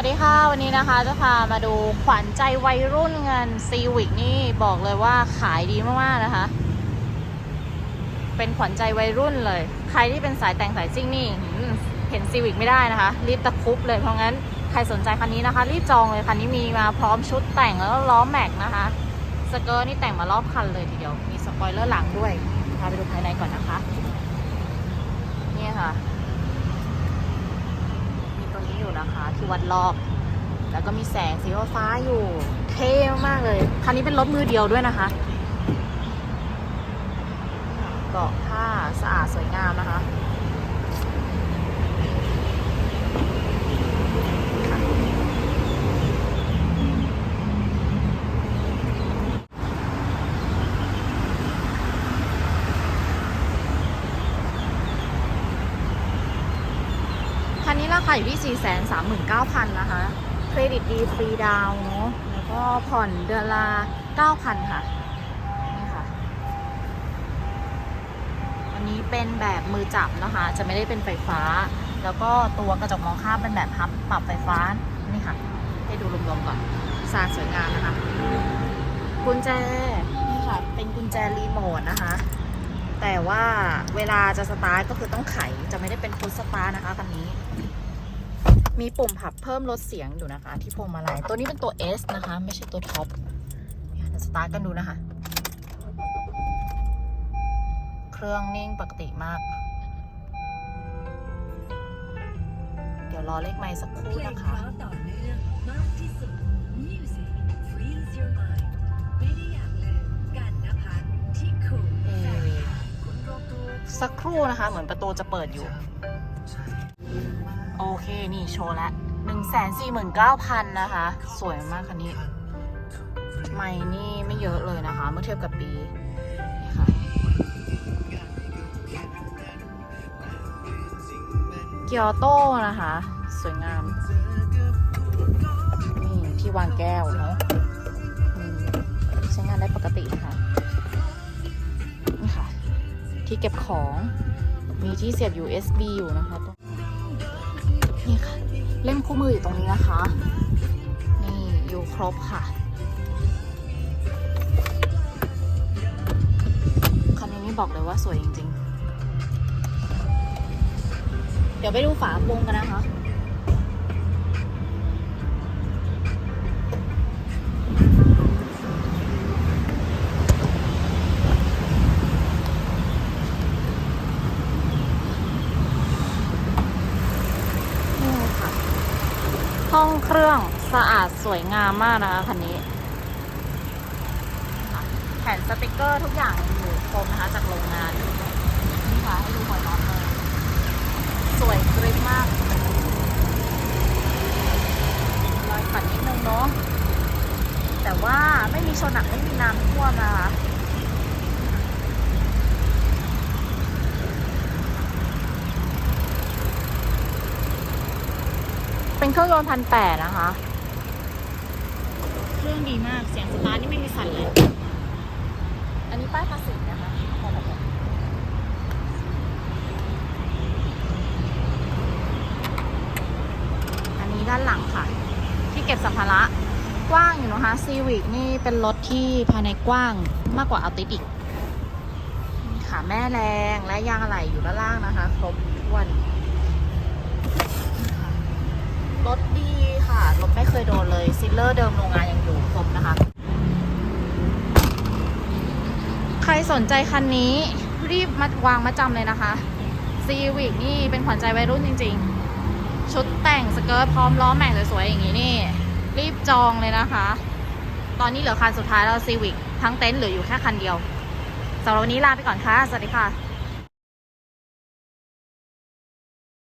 วัสดีค่ะ วันนี้นะคะจะพามาดูขวัญใจวัยรุ่นเงินซีวิกนี่บอกเลยว่าขายดีมากๆนะคะ เป็นขวัญใจวัยรุ่นเลย ใครที่เป็นสายแต่งสายซิ่งนี่เห็นซีวิกไม่ได้นะคะ รีบตะครุบเลยเพราะงั้นใครสนใจคันนี้นะคะ รีบจองเลยคันนี้มีมาพร้อมชุดแต่งแล้วก็ล้อแม็กนะคะสเกิร์ตนี่แต่งมารอบคันเลยทีเดียวมีสปอยเลอร์หลังด้วยพาไปดูภายในก่อนนะคะ นี่ค่ะ มีตัวนี้อยู่นะคะ ที่ วัดรอบ แล้วก็มีแสงสีฟ้าอยู่ เท่มากเลย คันนี้เป็นรถมือเดียวด้วยนะคะ เกาะผ้าสะอาดสวยงามนะคะ ราคาอยู่ที่ 4 3 9 0 0 0 นะคะ เครดิตดีฟรีดาวน์เนาะ แล้วก็ผ่อนเดือนละ 9,000 ค่ะ นี่ค่ะ อันนี้เป็นแบบมือจับนะคะ จะไม่ได้เป็นไฟฟ้า แล้วก็ตัวกระจกมองข้ามเป็นแบบพับปรับไฟฟ้า นี่ค่ะ ให้ดูรวมๆก่อนสาสวยงามนะคะ กุญแจ นี่ค่ะ เป็นกุญแจรีโมทนะคะแต่ว่าเวลาจะสตาร์ทก็คือต้องไขจะไม่ได้เป็นพุชสตาร์นะคะคันนี้ มีปุ่มผับเพิ่มลดเสียงอยู่นะคะ ที่พวงมาลัยตัวนี้เป็นตัว S นะคะ ไม่ใช่ตัวท็อปเนี่ยเดี๋ยวสตาร์ทกันดูนะคะ เครื่องนิ่งปกติมาก เดี๋ยวรอเลขไมค์สักครู่เพลงนะเพคะราะต่อเนื่องมากที่สุด Music frees your mind ไม่ได้อยากลืมกันนภัสที่คูลเอ่แฟอร์สักครู่นะคะ เหมือนประตูจะเปิดอยู่ โอเคนี่โชว์ละหนึ่งแสนสี่หมื่นเก้าพันนะคะ สวยมากคันนี้ ไม่นี่ไม่เยอะเลยนะคะ เมื่อเทียบกับปีนี่ค่ะเกียวโต้นะคะ สวยงาม นี่ที่วางแก้วเนาะใช้งานได้ปกตินะคะนี่ค่ะ ที่เก็บของมีที่เสียบ USB อยู่นะคะ นี่ค่ะ เล่มคู่มืออยู่ตรงนี้นะคะ นี่อยู่ครบค่ะ คันนี้นี่บอกเลยว่าสวยจริง ๆ เดี๋ยวไปดูฝาโปรงกันนะคะ นี่ค่ะ ห้องเครื่องสะอาดสวยงามมากนะคะคันนี้ แผ่นสติกเกอร์ทุกอย่างอยู่ครบนะคะจากโรงงาน นี่ค่ะ ให้ดูหัวน็อตเลย สวยกริบมากรอยขัดนิดนึงเนาะแต่ว่าไม่มีชนหนักไม่มีน้ำท่วมนะคะ เป็นเครื่องยนต์พันแปดนะคะ เครื่องดีมาก เสียงสตาร์ทนี่ไม่มีสั่นเลย อันนี้ป้ายภาษีนะคะขอบอกก่อนอันนี้ด้านหลังค่ะ ที่เก็บสัมภาระกว้างอยู่นะคะซีวิกนี่เป็นรถที่ภายในกว้างมากกว่าอัลติสอีกนี่ค่ะแม่แรงและยางอะไหล่อยู่ด้านล่างนะคะ ครบถ้วน รถดีค่ะ รถไม่เคยโดนเลยซิลเลอร์เดิมโรงงานยังอยู่ครบนะคะ ใครสนใจคันนี้รีบมาวางมาจำเลยนะคะซีวิกนี่เป็นขวัญใจวัยรุ่นจริง ๆ ชุดแต่งสเกิร์ตพร้อมล้อแม็กสวยๆอย่างนี้นี่ รีบจองเลยนะคะ ตอนนี้เหลือคันสุดท้ายแล้วซีวิกทั้งเต็นท์เหลืออยู่แค่คันเดียวสำหรับวันนี้ลาไปก่อนค่ะ สวัสดีค่ะ